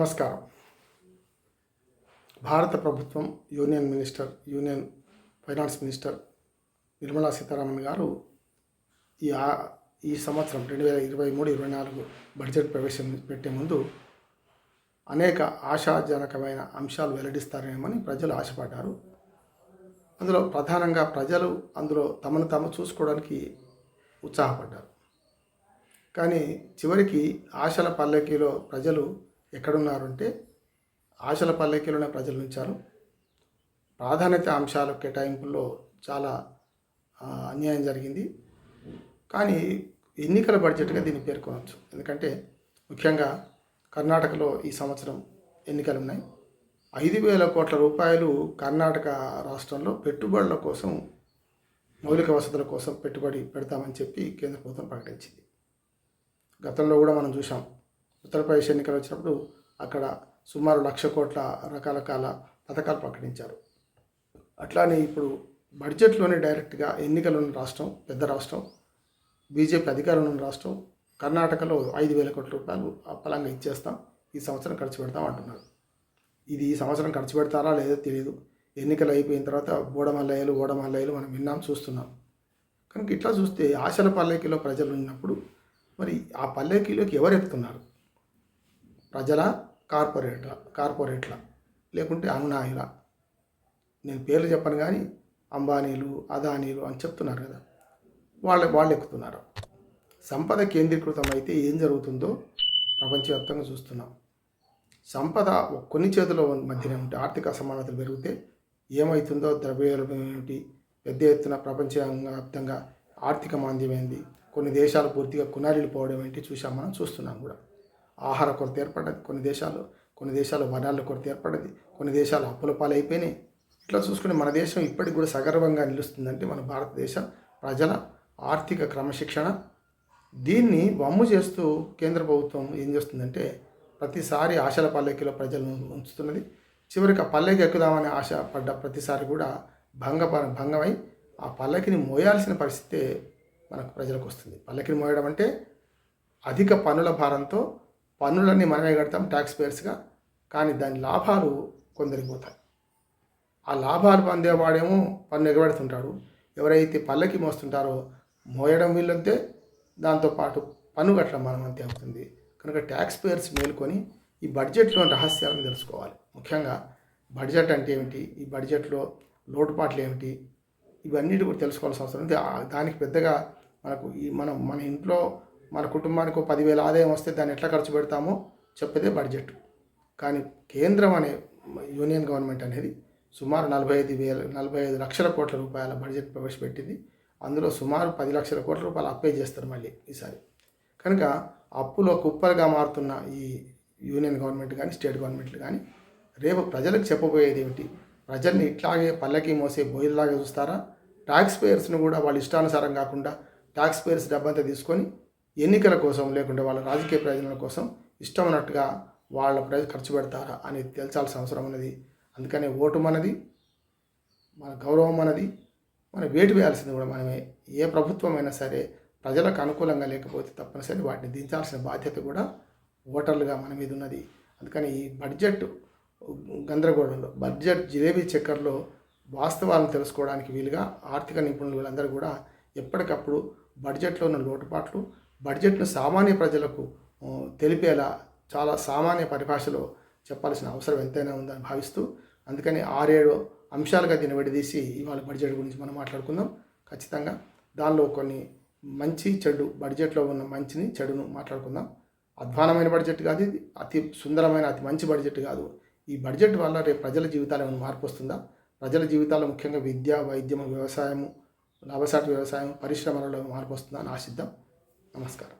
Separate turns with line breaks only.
నమస్కారం. భారత ప్రభుత్వం union minister union finance minister Nirmala Sitharaman గారు ఈ ఆ- ఈ సంవత్సరం రెండు వేల ఇరవై మూడు ఇరవై నాలుగు బడ్జెట్ ప్రవేశం పెట్టే ముందు అనేక ఆశాజనకమైన అంశాలు వెల్లడిస్తారేమని ప్రజలు ఆశపడ్డారు. అందులో ప్రధానంగా ప్రజలు అందులో తమను తాము చూసుకోవడానికి ఉత్సాహపడ్డారు. కానీ చివరికి ఆశల పల్లెకిలో ప్రజలు ఎక్కడున్నారు అంటే ఆశల పల్లెకిలోనే ప్రజలు ఉంచారు ప్రాధాన్యత అంశాల కేటాయింపుల్లో చాలా అన్యాయం జరిగింది. కానీ ఎన్నికల బడ్జెట్గా దీన్ని పేర్కొనవచ్చు. ఎందుకంటే ముఖ్యంగా కర్ణాటకలో ఈ సంవత్సరం ఎన్నికలు ఉన్నాయి ఐదు వేల కోట్ల రూపాయలు కర్ణాటక రాష్ట్రంలో పెట్టుబడుల కోసం మౌలిక వసతుల కోసం పెట్టుబడి పెడతామని చెప్పి కేంద్ర ప్రభుత్వం ప్రకటించింది. గతంలో కూడా మనం చూసాం ఉత్తరప్రదేశ్ ఎన్నికలు వచ్చినప్పుడు అక్కడ సుమారు లక్ష కోట్ల రకరకాల పథకాలు ప్రకటించారు. అట్లానే ఇప్పుడు బడ్జెట్లోనే డైరెక్ట్గా ఎన్నికలు ఉన్న రాష్ట్రం పెద్ద రాష్ట్రం బీజేపీ అధికారంలో ఉన్న రాష్ట్రం కర్ణాటకలో ఐదు వేల కోట్ల రూపాయలు అప్పలంగా ఇచ్చేస్తాం ఈ సంవత్సరం ఖర్చు పెడతాం అంటున్నారు. ఇది ఈ సంవత్సరం ఖర్చు పెడతారా లేదో తెలియదు ఎన్నికలు అయిపోయిన తర్వాత బోడమల్లయ్యలు ఓడమల్లయ్యలు మనం విన్నాం చూస్తున్నాం. కనుక ఇట్లా చూస్తే ఆశల పల్లెకిలో ప్రజలు ఉన్నప్పుడు మరి ఆ పల్లెకిలోకి ఎవరు ఎక్కుతున్నారు ప్రజల కార్పొరేట్ల కార్పొరేట్ల లేకుంటే అనునాయుల నేను పేర్లు చెప్పను కానీ అంబానీలు అదానీలు అని చెప్తున్నారు కదా. వాళ్ళ వాళ్ళు ఎక్కుతున్నారు. సంపద కేంద్రీకృతం అయితే ఏం జరుగుతుందో ప్రపంచవ్యాప్తంగా చూస్తున్నాం. సంపద కొన్ని చేతుల మధ్యనే ఉంటే ఆర్థిక అసమానతలు పెరిగితే ఏమవుతుందో ద్రవ్యోల్బణం ఏమిటి పెద్ద ఎత్తున ప్రపంచవ్యాప్తంగా ఆర్థిక మాంద్యమైంది? కొన్ని దేశాలు పూర్తిగా కునారిల్లిపోవడం పోవడం ఏంటి చూసాం మనం చూస్తున్నాం కూడా. ఆహార కొరత ఏర్పడ్డది. కొన్ని దేశాలు కొన్ని దేశాలు వనాల కొరత ఏర్పడ్డది. కొన్ని దేశాలు అప్పుల పాలైపోయినాయి. ఇట్లా చూసుకుని మన దేశం ఇప్పటికి కూడా సగర్వంగా నిలుస్తుందంటే మన భారతదేశ ప్రజల ఆర్థిక క్రమశిక్షణ. దీన్ని వమ్ము చేస్తూ కేంద్ర ప్రభుత్వం ఏం చేస్తుందంటే ప్రతిసారి ఆశల పల్లెకిలో ప్రజలను ఉంచుతున్నది. చివరికి ఆ పల్లెకి ఎక్కుదామని ఆశ పడ్డ ప్రతిసారి కూడా భంగ భంగమై ఆ పల్లకిని మోయాల్సిన పరిస్థితే మనకు ప్రజలకు వస్తుంది. పల్లకిని మోయడం అంటే అధిక పనుల భారంతో పన్నులన్నీ మనమే కడతాం ట్యాక్స్ పేయర్స్గా కానీ దాని లాభాలు కొందరికి పోతాయి. ఆ లాభాలు పొందేవాడేమో పన్ను ఎగబెడుతుంటాడు. ఎవరైతే పల్లకి మోస్తుంటారో మోయడం వీళ్ళంతే. దాంతోపాటు పన్ను కట్టడం మనం అంతే అవుతుంది. కనుక ట్యాక్స్ పేయర్స్ మేలుకొని ఈ బడ్జెట్లోని రహస్యాలను తెలుసుకోవాలి. ముఖ్యంగా బడ్జెట్ అంటే ఏమిటి? ఈ బడ్జెట్లో లోటుపాట్లు ఏమిటి? ఇవన్నిటి కూడా తెలుసుకోవాల్సిన అవసరం ఉంది. దానికి పెద్దగా మనకు ఈ మనం మన ఇంట్లో మన కుటుంబానికి పదివేల ఆదాయం వస్తే దాన్ని ఎట్లా ఖర్చు పెడతామో చెప్పేదే బడ్జెట్ కానీ కేంద్రం అనే యూనియన్ గవర్నమెంట్ అనేది సుమారు నలభై ఐదు వేల నలభై ఐదు లక్షల కోట్ల రూపాయల బడ్జెట్ ప్రవేశపెట్టింది. అందులో సుమారు పది లక్షల కోట్ల రూపాయలు అప్పే చేస్తారు మళ్ళీ ఈసారి. కనుక అప్పులో కుప్పలుగా మారుతున్న ఈ యూనియన్ గవర్నమెంట్ కానీ స్టేట్ గవర్నమెంట్లు కానీ రేపు ప్రజలకు చెప్పబోయేది ఏమిటి? ప్రజల్ని ఇట్లాగే పల్లకి మోసే బోయిలాగా చూస్తారా? ట్యాక్స్ పేయర్స్ను కూడా వాళ్ళ ఇష్టానుసారం కాకుండా ట్యాక్స్ పేయర్స్ డబ్బంతా తీసుకొని ఎన్నికల కోసం లేకుంటే వాళ్ళ రాజకీయ ప్రయోజనాల కోసం ఇష్టం ఉన్నట్టుగా వాళ్ళ ప్రజలు ఖర్చు పెడతారా అనేది తెలిసాల్సిన అవసరం ఉన్నది. అందుకనే ఓటు మనది మన గౌరవం మనది మనం వేటు వేయాల్సింది కూడా మనమే. ఏ ప్రభుత్వం అయినా సరే ప్రజలకు అనుకూలంగా లేకపోతే తప్పనిసరి వాటిని దించాల్సిన బాధ్యత కూడా ఓటర్లుగా మన మీద ఉన్నది. అందుకని ఈ బడ్జెట్ గందరగోళంలో బడ్జెట్ జిలేబీ చక్కర్లో వాస్తవాలను తెలుసుకోవడానికి వీలుగా ఆర్థిక నిపుణులు వీళ్ళందరూ కూడా ఎప్పటికప్పుడు బడ్జెట్లో ఉన్న లోటుపాట్లు బడ్జెట్ను సామాన్య ప్రజలకు తెలిపేలా చాలా సామాన్య పరిభాషలో చెప్పాల్సిన అవసరం ఎంతైనా ఉందని భావిస్తూ అందుకని ఆరేడు అంశాలుగా దీన్ని విడదీసి ఇవాళ బడ్జెట్ గురించి మనం మాట్లాడుకుందాం. ఖచ్చితంగా దానిలో కొన్ని మంచి చెడు బడ్జెట్లో ఉన్న మంచిని చెడును మాట్లాడుకుందాం. అధ్వానమైన బడ్జెట్ కాదు ఇది అతి సుందరమైన అతి మంచి బడ్జెట్ కాదు. ఈ బడ్జెట్ వల్ల రేపు ప్రజల జీవితాలు ఏమైనా మార్పు వస్తుందా? ప్రజల జీవితాల్లో ముఖ్యంగా విద్య వైద్యం వ్యవసాయము లాభసాటి వ్యవసాయం పరిశ్రమలలో మార్పు వస్తుందా అని ఆశిద్దాం. నమస్కారం